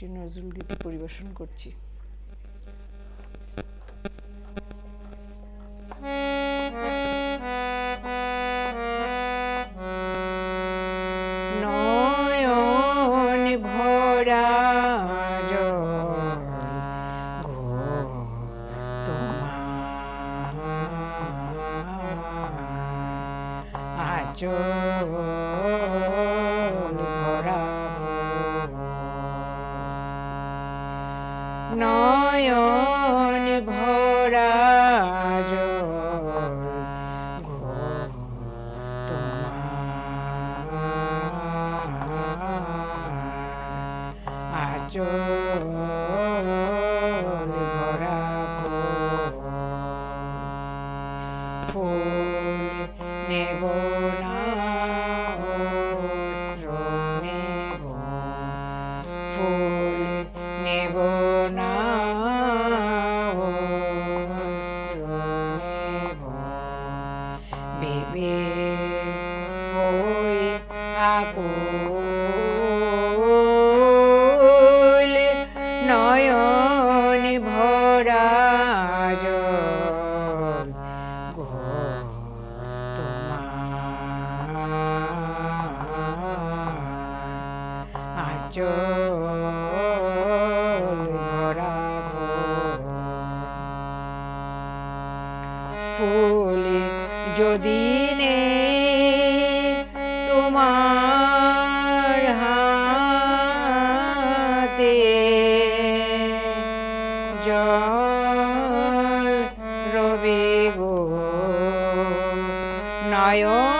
একটি নজরুল গীতি পরিবেশন করছি। নয়ন আচল ভরা। ফুল নেব না ফুল। ফুল যদি নে তোমার হাতে Nayo.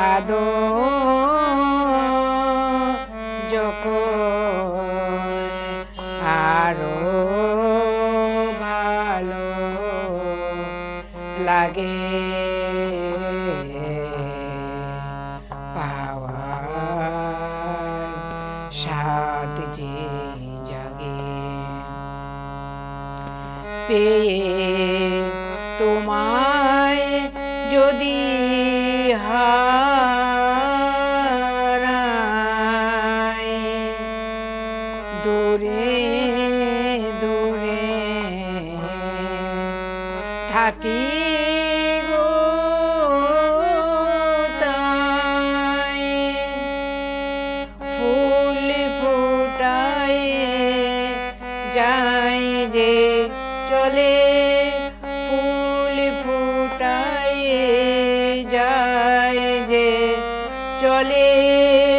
কাদ যখন আরও ভালো লাগে। যে পেয়ে তোমায় যদি হারাই যাই যে চলে ফুল ফুটাই যায় যে চলে।